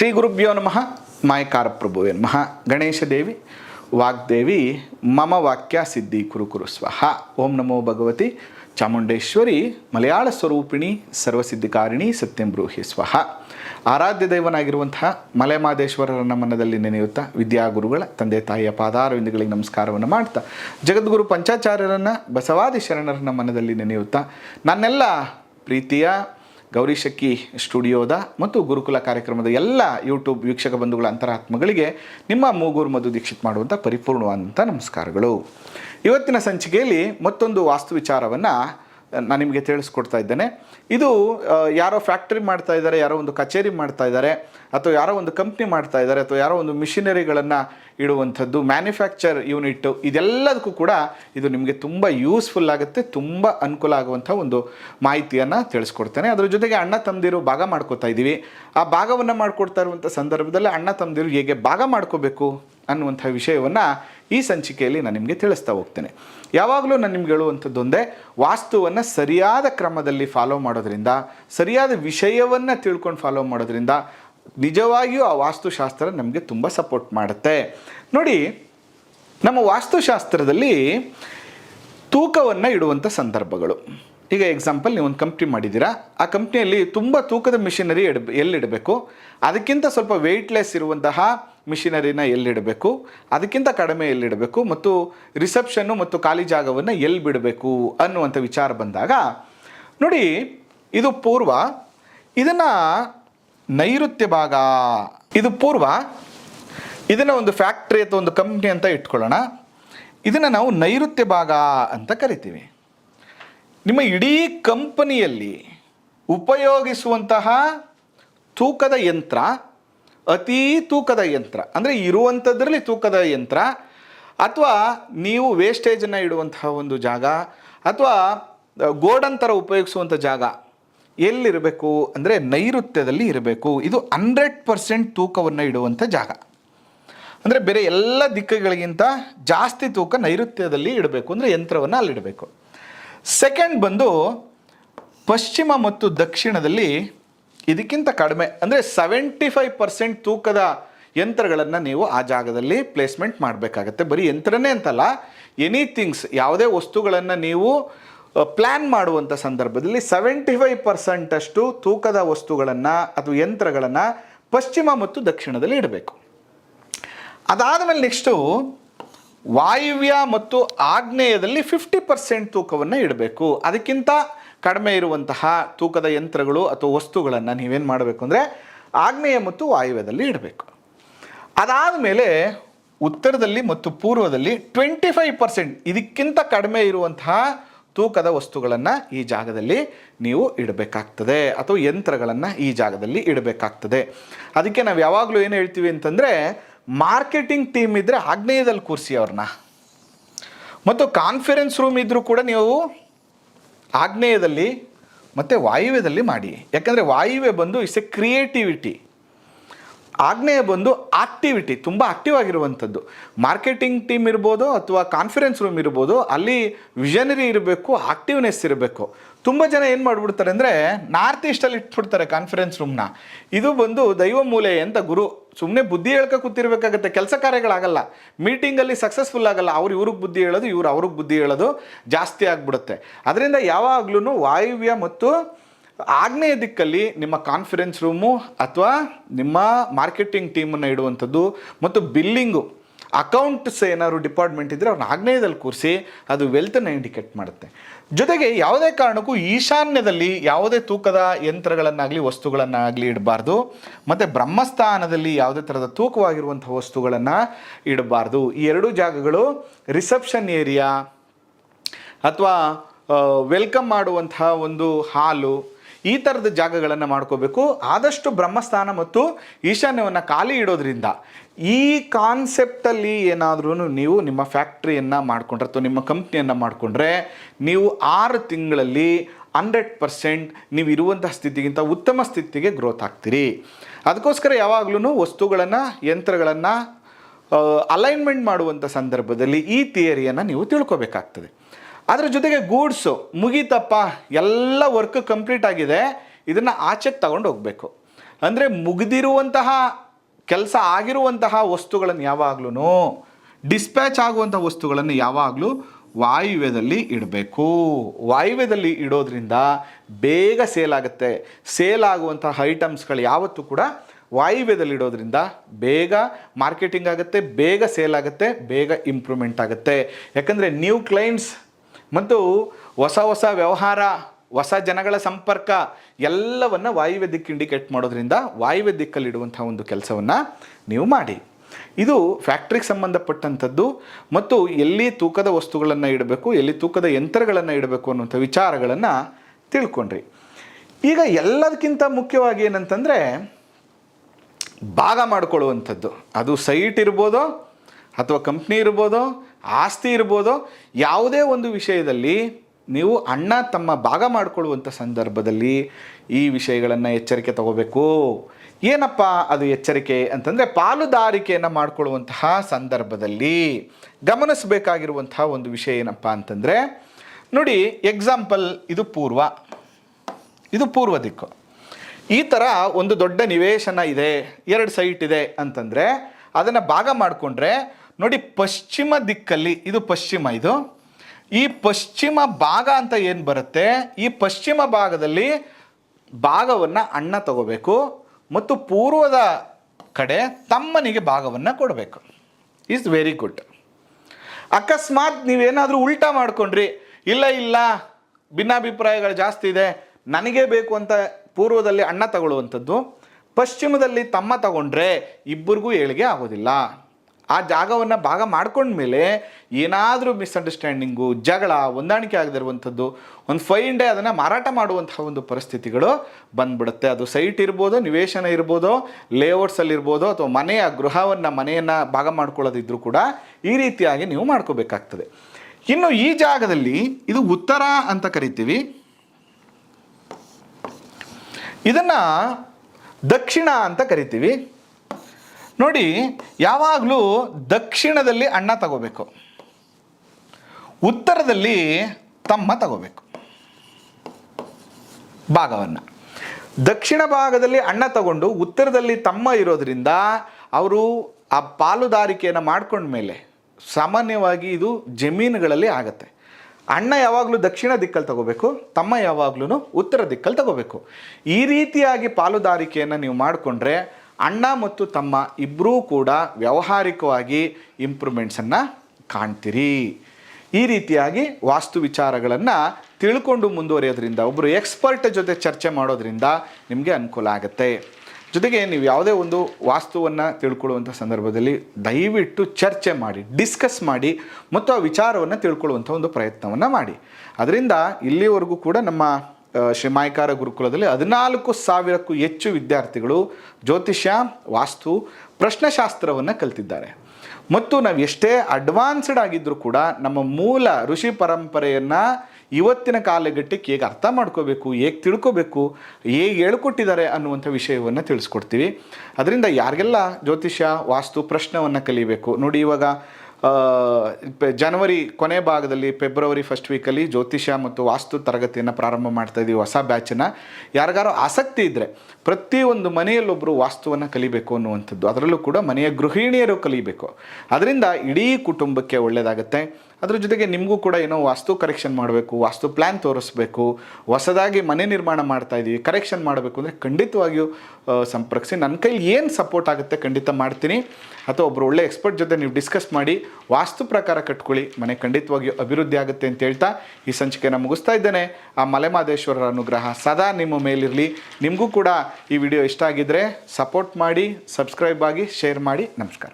ಶ್ರೀ ಗುರುಭ್ಯೋ ನಮಃ. ಮಾಯಕಾರ ಪ್ರಭುವೇ ನಮಃ. ಗಣೇಶ ದೇವಿ ವಾಗ್ದೇವಿ, ಮಮ ವಾಕ್ಯ ಸಿದ್ಧಿ ಕುರು ಕುರು ಸ್ವಹ. ಓಂ ನಮೋ ಭಗವತಿ. ಚಾಮುಂಡೇಶ್ವರಿ, ಮಲಯಾಳ ಸ್ವರೂಪಿಣಿ, ಸರ್ವಸಿದ್ಧಿಕಾರಿಣಿ ಸತ್ಯಂ ಬ್ರೂಹಿ ಸ್ವಹ. ಆರಾಧ್ಯ ದೈವನಾಗಿರುವಂತಹ ಮಲೆಮಾದೇಶ್ವರರನ್ನ ಮನದಲ್ಲಿ ನೆನೆಯುತ್ತಾ ವಿದ್ಯಾಗುರುಗಳ ತಂದೆ ತಾಯಿಯ ಪಾದಾರವಿಂದಗಳಿಗೆ ನಮಸ್ಕಾರವನ್ನು ಮಾಡ್ತಾ ಜಗದ್ಗುರು ಪಂಚಾಚಾರ್ಯರನ್ನು ಬಸವಾದಿ ಶರಣರನ್ನ ಮನದಲ್ಲಿ ನೆನೆಯುತ್ತಾ ನನ್ನೆಲ್ಲ ಪ್ರೀತಿಯ ಗೌರಿಶಕ್ಕಿ ಸ್ಟುಡಿಯೋದ ಮತ್ತು ಗುರುಕುಲ ಕಾರ್ಯಕ್ರಮದ ಎಲ್ಲ ಯೂಟ್ಯೂಬ್ ವೀಕ್ಷಕ ಬಂಧುಗಳ ಅಂತರಾತ್ಮಗಳಿಗೆ ನಿಮ್ಮ ಮೂಗೂರು ಮಧು ದೀಕ್ಷಿತ್ ಮಾಡುವಂಥ ಪರಿಪೂರ್ಣವಾದಂಥ ನಮಸ್ಕಾರಗಳು. ಇವತ್ತಿನ ಸಂಚಿಕೆಯಲ್ಲಿ ಮತ್ತೊಂದು ವಾಸ್ತು ವಿಚಾರವನ್ನು ನಾನು ನಿಮಗೆ ತಿಳಿಸ್ಕೊಡ್ತಾ ಇದ್ದೇನೆ. ಇದು ಯಾರೋ ಫ್ಯಾಕ್ಟ್ರಿ ಮಾಡ್ತಾ ಇದ್ದಾರೆ, ಯಾರೋ ಒಂದು ಕಚೇರಿ ಮಾಡ್ತಾ ಇದ್ದಾರೆ, ಅಥವಾ ಯಾರೋ ಒಂದು ಕಂಪ್ನಿ ಮಾಡ್ತಾ ಇದ್ದಾರೆ, ಅಥವಾ ಯಾರೋ ಒಂದು ಮಿಷಿನರಿಗಳನ್ನು ಇಡುವಂಥದ್ದು, ಮ್ಯಾನುಫ್ಯಾಕ್ಚರ್ ಯೂನಿಟ್, ಇದೆಲ್ಲದಕ್ಕೂ ಕೂಡ ಇದು ನಿಮಗೆ ತುಂಬ ಯೂಸ್ಫುಲ್ ಆಗುತ್ತೆ, ತುಂಬ ಅನುಕೂಲ ಆಗುವಂಥ ಒಂದು ಮಾಹಿತಿಯನ್ನು ತಿಳಿಸ್ಕೊಡ್ತೇನೆ. ಅದರ ಜೊತೆಗೆ ಅಣ್ಣ ತಂದಿರು ಭಾಗ ಮಾಡ್ಕೋತಾ ಇದ್ದೀವಿ. ಆ ಭಾಗವನ್ನು ಮಾಡಿಕೊಡ್ತಾ ಇರುವಂಥ ಸಂದರ್ಭದಲ್ಲಿ ಅಣ್ಣ ತಮ್ಮದಿರು ಹೇಗೆ ಭಾಗ ಮಾಡ್ಕೋಬೇಕು? ಅನ್ನುವಂಥ ವಿಷಯವನ್ನು ಈ ಸಂಚಿಕೆಯಲ್ಲಿ ನಾನು ನಿಮಗೆ ತಿಳಿಸ್ತಾ ಹೋಗ್ತೇನೆ. ಯಾವಾಗಲೂ ನಾನು ನಿಮ್ಗೆ ಹೇಳುವಂಥದ್ದೊಂದೇ, ವಾಸ್ತುವನ್ನು ಸರಿಯಾದ ಕ್ರಮದಲ್ಲಿ ಫಾಲೋ ಮಾಡೋದ್ರಿಂದ, ಸರಿಯಾದ ವಿಷಯವನ್ನು ತಿಳ್ಕೊಂಡು ಫಾಲೋ ಮಾಡೋದ್ರಿಂದ ನಿಜವಾಗಿಯೂ ಆ ವಾಸ್ತುಶಾಸ್ತ್ರ ನಮಗೆ ತುಂಬ ಸಪೋರ್ಟ್ ಮಾಡುತ್ತೆ. ನೋಡಿ, ನಮ್ಮ ವಾಸ್ತುಶಾಸ್ತ್ರದಲ್ಲಿ ತೂಕವನ್ನು ಇಡುವಂಥ ಸಂದರ್ಭಗಳು. ಈಗ ಎಕ್ಸಾಂಪಲ್ ನೀವು ಒಂದು ಕಂಪ್ನಿ ಮಾಡಿದ್ದೀರಾ, ಆ ಕಂಪ್ನಿಯಲ್ಲಿ ತುಂಬ ತೂಕದ ಮಿಷಿನರಿ ಇಡ ಎಲ್ಲಿಡಬೇಕು? ಅದಕ್ಕಿಂತ ಸ್ವಲ್ಪ ವೆಯ್ಟ್ಲೆಸ್ ಇರುವಂತಹ ಮಿಷಿನರಿನ ಎಲ್ಲಿಡಬೇಕು? ಅದಕ್ಕಿಂತ ಕಡಿಮೆ ಎಲ್ಲಿಡಬೇಕು? ಮತ್ತು ರಿಸೆಪ್ಷನ್ನು ಮತ್ತು ಖಾಲಿ ಜಾಗವನ್ನು ಎಲ್ಲಿ ಬಿಡಬೇಕು ಅನ್ನುವಂಥ ವಿಚಾರ ಬಂದಾಗ, ನೋಡಿ, ಇದು ಪೂರ್ವ, ಇದನ್ನು ನೈಋತ್ಯ ಭಾಗ, ಇದು ಪೂರ್ವ, ಇದನ್ನು ಒಂದು ಫ್ಯಾಕ್ಟ್ರಿ ಅಥವಾ ಒಂದು ಕಂಪ್ನಿ ಅಂತ ಇಟ್ಕೊಳ್ಳೋಣ. ಇದನ್ನು ನಾವು ನೈಋತ್ಯ ಭಾಗ ಅಂತ ಕರಿತೀವಿ. ನಿಮ್ಮ ಇಡೀ ಕಂಪನಿಯಲ್ಲಿ ಉಪಯೋಗಿಸುವಂತಹ ತೂಕದ ಯಂತ್ರ, ಅತೀ ತೂಕದ ಯಂತ್ರ, ಅಂದರೆ ಇರುವಂಥದ್ರಲ್ಲಿ ತೂಕದ ಯಂತ್ರ, ಅಥವಾ ನೀವು ವೇಸ್ಟೇಜನ್ನು ಇಡುವಂತಹ ಒಂದು ಜಾಗ, ಅಥವಾ ಗೋಡನ್ ಥರ ಉಪಯೋಗಿಸುವಂಥ ಜಾಗ ಎಲ್ಲಿರಬೇಕು? ಅಂದರೆ ನೈಋತ್ಯದಲ್ಲಿ ಇರಬೇಕು. ಇದು ಹಂಡ್ರೆಡ್ ಪರ್ಸೆಂಟ್ ತೂಕವನ್ನು ಇಡುವಂಥ ಜಾಗ. ಅಂದರೆ ಬೇರೆ ಎಲ್ಲ ದಿಕ್ಕುಗಳಿಗಿಂತ ಜಾಸ್ತಿ ತೂಕ ನೈಋತ್ಯದಲ್ಲಿ ಇಡಬೇಕು. ಅಂದರೆ ಯಂತ್ರವನ್ನು ಅಲ್ಲಿಡಬೇಕು. ಸೆಕೆಂಡ್ ಬಂದು ಪಶ್ಚಿಮ ಮತ್ತು ದಕ್ಷಿಣದಲ್ಲಿ ಇದಕ್ಕಿಂತ ಕಡಿಮೆ, ಅಂದರೆ ಸೆವೆಂಟಿ ಫೈವ್ ಪರ್ಸೆಂಟ್ ತೂಕದ ಯಂತ್ರಗಳನ್ನು ನೀವು ಆ ಜಾಗದಲ್ಲಿ ಪ್ಲೇಸ್ಮೆಂಟ್ ಮಾಡಬೇಕಾಗತ್ತೆ. ಬರೀ ಯಂತ್ರನೇ ಅಂತಲ್ಲ ಎನಿಥಿಂಗ್ಸ್ ಯಾವುದೇ ವಸ್ತುಗಳನ್ನು ನೀವು ಪ್ಲ್ಯಾನ್ ಮಾಡುವಂಥ ಸಂದರ್ಭದಲ್ಲಿ ಸೆವೆಂಟಿ ಫೈವ್ ಪರ್ಸೆಂಟಷ್ಟು ತೂಕದ ವಸ್ತುಗಳನ್ನು ಅಥವಾ ಯಂತ್ರಗಳನ್ನು ಪಶ್ಚಿಮ ಮತ್ತು ದಕ್ಷಿಣದಲ್ಲಿ ಇಡಬೇಕು. ಅದಾದ ಮೇಲೆ ನೆಕ್ಸ್ಟು ವಾಯುವ್ಯ ಮತ್ತು ಆಗ್ನೇಯದಲ್ಲಿ ಫಿಫ್ಟಿ ಪರ್ಸೆಂಟ್ ತೂಕವನ್ನು ಇಡಬೇಕು. ಅದಕ್ಕಿಂತ ಕಡಿಮೆ ಇರುವಂತಹ ತೂಕದ ಯಂತ್ರಗಳು ಅಥವಾ ವಸ್ತುಗಳನ್ನು ನೀವೇನು ಮಾಡಬೇಕು ಅಂದರೆ ಆಗ್ನೇಯ ಮತ್ತು ವಾಯುವ್ಯದಲ್ಲಿ ಇಡಬೇಕು. ಅದಾದ ಮೇಲೆ ಉತ್ತರದಲ್ಲಿ ಮತ್ತು ಪೂರ್ವದಲ್ಲಿ ಟ್ವೆಂಟಿ ಫೈವ್ ಪರ್ಸೆಂಟ್ ಇದಕ್ಕಿಂತ ಕಡಿಮೆ ಇರುವಂತಹ ತೂಕದ ವಸ್ತುಗಳನ್ನು ಈ ಜಾಗದಲ್ಲಿ ನೀವು ಇಡಬೇಕಾಗ್ತದೆ ಅಥವಾ ಯಂತ್ರಗಳನ್ನು ಈ ಜಾಗದಲ್ಲಿ ಇಡಬೇಕಾಗ್ತದೆ. ಅದಕ್ಕೆ ನಾವು ಯಾವಾಗಲೂ ಏನು ಹೇಳ್ತೀವಿ ಅಂತಂದರೆ ಮಾರ್ಕೆಟಿಂಗ್ ಟೀಮ್ ಇದ್ದರೆ ಆಗ್ನೇಯದಲ್ಲಿ ಕೂರಿಸಿ ಅವ್ರನ್ನ ಮತ್ತು ಕಾನ್ಫರೆನ್ಸ್ ರೂಮ್ ಇದ್ದರೂ ಕೂಡ ನೀವು ಆಗ್ನೇಯದಲ್ಲಿ ಮತ್ತು ವಾಯುವ್ಯದಲ್ಲಿ ಮಾಡಿ. ಯಾಕಂದರೆ ವಾಯುವ್ಯ ಬಂದು ಇಸ್ ಎ ಕ್ರಿಯೇಟಿವಿಟಿ ಆಗ್ನೇಯ ಬಂದು ಆಕ್ಟಿವಿಟಿ ತುಂಬ ಆಕ್ಟಿವ್ ಆಗಿರುವಂಥದ್ದು. ಮಾರ್ಕೆಟಿಂಗ್ ಟೀಮ್ ಇರ್ಬೋದು ಅಥವಾ ಕಾನ್ಫರೆನ್ಸ್ ರೂಮ್ ಇರ್ಬೋದು, ಅಲ್ಲಿ ವಿಷನರಿ ಇರಬೇಕು ಆಕ್ಟಿವ್ನೆಸ್ ಇರಬೇಕು. ತುಂಬ ಜನ ಏನು ಮಾಡಿಬಿಡ್ತಾರೆ ಅಂದರೆ ನಾರ್ತ್ ಈಸ್ಟಲ್ಲಿ ಇಟ್ಬಿಡ್ತಾರೆ ಕಾನ್ಫರೆನ್ಸ್ ರೂಮ್ನ ಇದು ಬಂದು ದೈವ ಮೂಲೆ ಅಂತ ಗುರು ಸುಮ್ಮನೆ ಬುದ್ಧಿ ಹೇಳ್ಕ ಕೂತಿರ್ಬೇಕಾಗತ್ತೆ, ಕೆಲಸ ಕಾರ್ಯಗಳಾಗಲ್ಲ. ಮೀಟಿಂಗಲ್ಲಿ ಸಕ್ಸಸ್ಫುಲ್ ಆಗಲ್ಲ. ಅವ್ರು ಇವ್ರಿಗೆ ಬುದ್ಧಿ ಹೇಳೋದು, ಇವ್ರು ಅವ್ರಿಗೆ ಬುದ್ಧಿ ಹೇಳೋದು ಜಾಸ್ತಿ ಆಗಿಬಿಡುತ್ತೆ. ಅದರಿಂದ ಯಾವಾಗ್ಲೂ ವಾಯುವ್ಯ ಮತ್ತು ಆಗ್ನೇಯ ದಿಕ್ಕಲ್ಲಿ ನಿಮ್ಮ ಕಾನ್ಫರೆನ್ಸ್ ರೂಮು ಅಥವಾ ನಿಮ್ಮ ಮಾರ್ಕೆಟಿಂಗ್ ಟೀಮನ್ನು ಇಡುವಂಥದ್ದು ಮತ್ತು ಬಿಲ್ಲಿಂಗು ಅಕೌಂಟ್ಸ್ ಏನಾದ್ರು ಡಿಪಾರ್ಟ್ಮೆಂಟ್ ಇದ್ದರೆ ಅವ್ರನ್ನ ಆಗ್ನೇಯದಲ್ಲಿ ಕೂರಿಸಿ ಅದು ವೆಲ್ತನ್ನು ಇಂಡಿಕೇಟ್ ಮಾಡುತ್ತೆ. ಜೊತೆಗೆ ಯಾವುದೇ ಕಾರಣಕ್ಕೂ ಈಶಾನ್ಯದಲ್ಲಿ ಯಾವುದೇ ತೂಕದ ಯಂತ್ರಗಳನ್ನಾಗಲಿ, ವಸ್ತುಗಳನ್ನಾಗಲಿ ಇಡಬಾರ್ದು. ಮತ್ತು ಬ್ರಹ್ಮಸ್ಥಾನದಲ್ಲಿ ಯಾವುದೇ ಥರದ ತೂಕವಾಗಿರುವಂಥ ವಸ್ತುಗಳನ್ನು ಇಡಬಾರ್ದು. ಈ ಎರಡೂ ಜಾಗಗಳು ರಿಸೆಪ್ಷನ್ ಏರಿಯಾ ಅಥವಾ ವೆಲ್ಕಮ್ ಮಾಡುವಂತಹ ಒಂದು ಹಾಲು ಈ ಥರದ ಜಾಗಗಳನ್ನು ಮಾಡ್ಕೋಬೇಕು. ಆದಷ್ಟು ಬ್ರಹ್ಮಸ್ಥಾನ ಮತ್ತು ಈಶಾನ್ಯವನ್ನು ಖಾಲಿ ಇಡೋದ್ರಿಂದ ಈ ಕಾನ್ಸೆಪ್ಟಲ್ಲಿ ಏನಾದ್ರೂ ನೀವು ನಿಮ್ಮ ಫ್ಯಾಕ್ಟ್ರಿಯನ್ನು ಮಾಡಿಕೊಂಡ್ರೆ ಅಥವಾ ನಿಮ್ಮ ಕಂಪ್ನಿಯನ್ನು ಮಾಡಿಕೊಂಡ್ರೆ ನೀವು ಆರು ತಿಂಗಳಲ್ಲಿ ಹಂಡ್ರೆಡ್ ಪರ್ಸೆಂಟ್ ನೀವು ಇರುವಂತಹ ಸ್ಥಿತಿಗಿಂತ ಉತ್ತಮ ಸ್ಥಿತಿಗೆ ಗ್ರೋತ್ ಆಗ್ತೀರಿ. ಅದಕ್ಕೋಸ್ಕರ ಯಾವಾಗಲೂ ವಸ್ತುಗಳನ್ನು, ಯಂತ್ರಗಳನ್ನು ಅಲೈನ್ಮೆಂಟ್ ಮಾಡುವಂಥ ಸಂದರ್ಭದಲ್ಲಿ ಈ ಥಿಯರಿಯನ್ನು ನೀವು ತಿಳ್ಕೊಬೇಕಾಗ್ತದೆ. ಅದರ ಜೊತೆಗೆ ಗೂಡ್ಸು, ಮುಗೀತಪ್ಪ, ಎಲ್ಲ ವರ್ಕ್ ಕಂಪ್ಲೀಟ್ ಆಗಿದೆ, ಇದನ್ನು ಆಚೆಗೆ ತಗೊಂಡು ಹೋಗಬೇಕು. ಅಂದರೆ ಮುಗಿದಿರುವಂತಹ ಕೆಲಸ ಆಗಿರುವಂತಹ ವಸ್ತುಗಳನ್ನು ಯಾವಾಗ್ಲೂ ಡಿಸ್ಪ್ಯಾಚ್ ಆಗುವಂಥ ವಸ್ತುಗಳನ್ನು ಯಾವಾಗಲೂ ವಾಯುವ್ಯದಲ್ಲಿ ಇಡಬೇಕು. ವಾಯುವ್ಯದಲ್ಲಿ ಇಡೋದ್ರಿಂದ ಬೇಗ ಸೇಲ್ ಆಗುತ್ತೆ. ಸೇಲ್ ಆಗುವಂತಹ ಐಟಮ್ಸ್ಗಳು ಯಾವತ್ತೂ ಕೂಡ ವಾಯುವ್ಯದಲ್ಲಿ ಇಡೋದ್ರಿಂದ ಬೇಗ ಮಾರ್ಕೆಟಿಂಗ್ ಆಗುತ್ತೆ, ಬೇಗ ಸೇಲ್ ಆಗುತ್ತೆ, ಬೇಗ ಇಂಪ್ರೂವ್ಮೆಂಟ್ ಆಗುತ್ತೆ. ಯಾಕಂದರೆ ನ್ಯೂ ಕ್ಲೈಂಟ್ಸ್ ಮತ್ತು ಹೊಸ ಹೊಸ ವ್ಯವಹಾರ, ಹೊಸ ಜನಗಳ ಸಂಪರ್ಕ ಎಲ್ಲವನ್ನ ವಾಯುವ್ಯ ದಿಕ್ಕು ಇಂಡಿಕೇಟ್ ಮಾಡೋದ್ರಿಂದ ವಾಯುವ್ಯ ದಿಕ್ಕಲ್ಲಿಡುವಂಥ ಒಂದು ಕೆಲಸವನ್ನು ನೀವು ಮಾಡಿ. ಇದು ಫ್ಯಾಕ್ಟ್ರಿಗೆ ಸಂಬಂಧಪಟ್ಟಂಥದ್ದು ಮತ್ತು ಎಲ್ಲಿ ತೂಕದ ವಸ್ತುಗಳನ್ನು ಇಡಬೇಕು, ಎಲ್ಲಿ ತೂಕದ ಯಂತ್ರಗಳನ್ನು ಇಡಬೇಕು ಅನ್ನುವಂಥ ವಿಚಾರಗಳನ್ನು ತಿಳ್ಕೊಂಡ್ರಿ. ಈಗ ಎಲ್ಲದಕ್ಕಿಂತ ಮುಖ್ಯವಾಗಿ ಏನಂತಂದರೆ, ಭಾಗ ಮಾಡಿಕೊಳ್ಳುವಂಥದ್ದು. ಅದು ಸೈಟ್ ಇರ್ಬೋದೋ ಅಥವಾ ಕಂಪ್ನಿ ಇರ್ಬೋದೋ, ಆಸ್ತಿ ಇರ್ಬೋದೋ, ಯಾವುದೇ ಒಂದು ವಿಷಯದಲ್ಲಿ ನೀವು ಅಣ್ಣ ತಮ್ಮ ಭಾಗ ಮಾಡಿಕೊಳ್ಳುವಂಥ ಸಂದರ್ಭದಲ್ಲಿ ಈ ವಿಷಯಗಳನ್ನು ಎಚ್ಚರಿಕೆ ತಗೋಬೇಕು. ಏನಪ್ಪ ಅದು ಎಚ್ಚರಿಕೆ ಅಂತಂದರೆ ಪಾಲುದಾರಿಕೆಯನ್ನು ಮಾಡಿಕೊಳ್ಳುವಂತಹ ಸಂದರ್ಭದಲ್ಲಿ ಗಮನಿಸಬೇಕಾಗಿರುವಂತಹ ಒಂದು ವಿಷಯ ಏನಪ್ಪ ಅಂತಂದರೆ, ನೋಡಿ ಎಕ್ಸಾಂಪಲ್ ಇದು ಪೂರ್ವ. ಇದು ಪೂರ್ವ ದಿಕ್ಕು. ಈ ಥರ ಒಂದು ದೊಡ್ಡ ನಿವೇಶನ ಇದೆ, ಎರಡು ಸೈಟ್ ಇದೆ ಅಂತಂದರೆ ಅದನ್ನು ಭಾಗ ಮಾಡಿಕೊಂಡ್ರೆ ನೋಡಿ ಪಶ್ಚಿಮ ದಿಕ್ಕಲ್ಲಿ, ಇದು ಪಶ್ಚಿಮ ಇದು, ಈ ಪಶ್ಚಿಮ ಭಾಗ ಅಂತ ಏನು ಬರುತ್ತೆ? ಈ ಪಶ್ಚಿಮ ಭಾಗದಲ್ಲಿ ಭಾಗವನ್ನು ಅಣ್ಣ ತಗೋಬೇಕು ಮತ್ತು ಪೂರ್ವದ ಕಡೆ ತಮ್ಮನಿಗೆ ಭಾಗವನ್ನು ಕೊಡಬೇಕು. ಈಸ್ ವೆರಿ ಗುಡ್ ಅಕಸ್ಮಾತ್ ನೀವೇನಾದರೂ ಉಲ್ಟಾ ಮಾಡ್ಕೊಂಡ್ರಿ, ಇಲ್ಲ ಇಲ್ಲ, ಭಿನ್ನಾಭಿಪ್ರಾಯಗಳು ಜಾಸ್ತಿ ಇದೆ, ನನಗೆ ಬೇಕು ಅಂತ ಪೂರ್ವದಲ್ಲಿ ಅಣ್ಣ ತಗೊಳ್ಳುವಂಥದ್ದು ಪಶ್ಚಿಮದಲ್ಲಿ ತಮ್ಮ ತಗೊಂಡ್ರೆ ಇಬ್ಬರಿಗೂ ಏಳಿಗೆ ಆಗೋದಿಲ್ಲ. ಆ ಜಾಗವನ್ನು ಭಾಗ ಮಾಡ್ಕೊಂಡ್ಮೇಲೆ ಏನಾದರೂ ಮಿಸ್ಅಂಡರ್ಸ್ಟ್ಯಾಂಡಿಂಗು, ಜಗಳ, ಹೊಂದಾಣಿಕೆ ಆಗದಿರುವಂಥದ್ದು, ಒಂದು ಫೈನ್ ಡೇ ಅದನ್ನು ಮಾರಾಟ ಮಾಡುವಂತಹ ಒಂದು ಪರಿಸ್ಥಿತಿಗಳು ಬಂದ್ಬಿಡುತ್ತೆ. ಅದು ಸೈಟ್ ಇರ್ಬೋದು, ನಿವೇಶನ ಇರ್ಬೋದು, ಲೇಔಟ್ಸಲ್ಲಿ ಇರ್ಬೋದು, ಅಥವಾ ಮನೆಯ ಗೃಹವನ್ನು, ಮನೆಯನ್ನು ಭಾಗ ಮಾಡ್ಕೊಳ್ಳೋದಿದ್ರೂ ಕೂಡ ಈ ರೀತಿಯಾಗಿ ನೀವು ಮಾಡ್ಕೋಬೇಕಾಗ್ತದೆ. ಇನ್ನು ಈ ಜಾಗದಲ್ಲಿ ಇದು ಉತ್ತರ ಅಂತ ಕರಿತೀವಿ. ಇದನ್ನು ದಕ್ಷಿಣ ಅಂತ ಕರಿತೀವಿ. ನೋಡಿ, ಯಾವಾಗಲೂ ದಕ್ಷಿಣದಲ್ಲಿ ಅಣ್ಣ ತಗೋಬೇಕು. ಉತ್ತರದಲ್ಲಿ ತಮ್ಮ ತಗೋಬೇಕು. ಭಾಗವನ್ನು. ದಕ್ಷಿಣ ಭಾಗದಲ್ಲಿ ಅಣ್ಣ ತಗೊಂಡು ಉತ್ತರದಲ್ಲಿ ತಮ್ಮ ಇರೋದರಿಂದ ಅವರು ಆ ಪಾಲುದಾರಿಕೆಯನ್ನು ಮಾಡ್ಕೊಂಡ್ಮೇಲೆ ಸಾಮಾನ್ಯವಾಗಿ ಇದು ಜಮೀನುಗಳಲ್ಲಿ ಆಗತ್ತೆ. ಅಣ್ಣ ಯಾವಾಗಲೂ ದಕ್ಷಿಣ ದಿಕ್ಕಲ್ಲಿ ತಗೋಬೇಕು, ತಮ್ಮ ಯಾವಾಗಲೂ ಉತ್ತರ ದಿಕ್ಕಲ್ಲಿ ತಗೋಬೇಕು. ಈ ರೀತಿಯಾಗಿ ಪಾಲುದಾರಿಕೆಯನ್ನು ನೀವು ಮಾಡಿಕೊಂಡ್ರೆ ಅಣ್ಣ ಮತ್ತು ತಮ್ಮ ಇಬ್ಬರೂ ಕೂಡ ವ್ಯಾವಹಾರಿಕವಾಗಿ ಇಂಪ್ರೂವ್ಮೆಂಟ್ಸನ್ನು ಕಾಣ್ತೀರಿ. ಈ ರೀತಿಯಾಗಿ ವಾಸ್ತು ವಿಚಾರಗಳನ್ನು ತಿಳ್ಕೊಂಡು ಮುಂದುವರಿಯೋದ್ರಿಂದ ಒಬ್ಬರು ಎಕ್ಸ್ಪರ್ಟ್ ಜೊತೆ ಚರ್ಚೆ ಮಾಡೋದ್ರಿಂದ ನಿಮಗೆ ಅನುಕೂಲ ಆಗುತ್ತೆ. ಜೊತೆಗೆ ನೀವು ಯಾವುದೇ ಒಂದು ವಾಸ್ತುವನ್ನು ತಿಳ್ಕೊಳ್ಳುವಂಥ ಸಂದರ್ಭದಲ್ಲಿ ದಯವಿಟ್ಟು ಚರ್ಚೆ ಮಾಡಿ ಡಿಸ್ಕಸ್ ಮಾಡಿ ಮತ್ತು ಆ ವಿಚಾರವನ್ನು ತಿಳ್ಕೊಳ್ಳುವಂಥ ಒಂದು ಪ್ರಯತ್ನವನ್ನು ಮಾಡಿ. ಅದರಿಂದ ಇಲ್ಲಿವರೆಗೂ ಕೂಡ ನಮ್ಮ ಆ, ಶ್ರೀ ಮಾಯಕಾರ ಗುರುಕುಲದಲ್ಲಿ ಹದಿನಾಲ್ಕು ಸಾವಿರಕ್ಕೂ ಹೆಚ್ಚು ವಿದ್ಯಾರ್ಥಿಗಳು ಜ್ಯೋತಿಷ್ಯ ವಾಸ್ತು ಪ್ರಶ್ನಶಾಸ್ತ್ರವನ್ನು ಕಲ್ತಿದ್ದಾರೆ. ಮತ್ತು ನಾವು ಎಷ್ಟೇ ಅಡ್ವಾನ್ಸ್ಡ್ ಆಗಿದ್ದರೂ ಕೂಡ ನಮ್ಮ ಮೂಲ ಋಷಿ ಪರಂಪರೆಯನ್ನು ಇವತ್ತಿನ ಕಾಲಘಟ್ಟಕ್ಕೆ ಹೇಗೆ ಅರ್ಥ ಮಾಡ್ಕೋಬೇಕು, ಹೇಗೆ ತಿಳ್ಕೋಬೇಕು, ಹೇಗೆ ಹೇಳ್ಕೊಟ್ಟಿದ್ದಾರೆ ಅನ್ನುವಂಥ ವಿಷಯವನ್ನು ತಿಳಿಸ್ಕೊಡ್ತೀವಿ. ಅದರಿಂದ ಯಾರಿಗೆಲ್ಲ ಜ್ಯೋತಿಷ್ಯ, ವಾಸ್ತು, ಪ್ರಶ್ನವನ್ನು ಕಲಿಬೇಕು, ನೋಡಿ ಇವಾಗ ಜನವರಿ ಕೊನೆ ಭಾಗದಲ್ಲಿ, ಫೆಬ್ರವರಿ ಫಸ್ಟ್ ವೀಕಲ್ಲಿ ಜ್ಯೋತಿಷ್ಯ ಮತ್ತು ವಾಸ್ತು ತರಗತಿಯನ್ನು ಪ್ರಾರಂಭ ಮಾಡ್ತಾ ಇದ್ದೀವಿ ಹೊಸ ಬ್ಯಾಚನ್ನು ಯಾರಿಗಾರು ಆಸಕ್ತಿ ಇದ್ದರೆ ಪ್ರತಿಯೊಂದು ಮನೆಯಲ್ಲೊಬ್ಬರು ವಾಸ್ತುವನ್ನು ಕಲಿಬೇಕು ಅನ್ನುವಂಥದ್ದು. ಅದರಲ್ಲೂ ಕೂಡ ಮನೆಯ ಗೃಹಿಣಿಯರು ಕಲಿಬೇಕು. ಅದರಿಂದ ಇಡೀ ಕುಟುಂಬಕ್ಕೆ ಒಳ್ಳೆಯದಾಗುತ್ತೆ ಅದ್ರ ಜೊತೆಗೆ ನಿಮಗೂ ಕೂಡ ಏನೋ ವಾಸ್ತು ಕರೆಕ್ಷನ್ ಮಾಡಬೇಕು, ವಾಸ್ತು ಪ್ಲ್ಯಾನ್ ತೋರಿಸ್ಬೇಕು, ಹೊಸದಾಗಿ ಮನೆ ನಿರ್ಮಾಣ ಮಾಡ್ತಾ ಇದ್ದೀವಿ ಕರೆಕ್ಷನ್ ಮಾಡಬೇಕು ಅಂದರೆ ಖಂಡಿತವಾಗಿಯೂ ಸಂಪರ್ಕಿಸಿ. ನನ್ನ ಕೈಲಿ ಏನು ಸಪೋರ್ಟ್ ಆಗುತ್ತೆ ಖಂಡಿತ ಮಾಡ್ತೀನಿ. ಅಥವಾ ಒಬ್ಬರು ಒಳ್ಳೆ ಎಕ್ಸ್ಪರ್ಟ್ ಜೊತೆ ನೀವು ಡಿಸ್ಕಸ್ ಮಾಡಿ, ವಾಸ್ತು ಪ್ರಕಾರ ಕಟ್ಕೊಳ್ಳಿ. ಮನೆ ಖಂಡಿತವಾಗಿಯೂ ಅಭಿವೃದ್ಧಿ ಆಗುತ್ತೆ ಅಂತ ಹೇಳ್ತಾ ಈ ಸಂಚಿಕೆಯನ್ನು ಮುಗಿಸ್ತಾ ಇದ್ದೇನೆ. ಆ ಮಲೆಮಾದೇಶ್ವರರ ಅನುಗ್ರಹ ಸದಾ ನಿಮ್ಮ ಮೇಲಿರಲಿ. ನಿಮಗೂ ಕೂಡ ಈ ವಿಡಿಯೋ ಇಷ್ಟ ಆಗಿದ್ದರೆ ಸಪೋರ್ಟ್ ಮಾಡಿ ಸಬ್ಸ್ಕ್ರೈಬ್ ಆಗಿ ಶೇರ್ ಮಾಡಿ. ನಮಸ್ಕಾರ.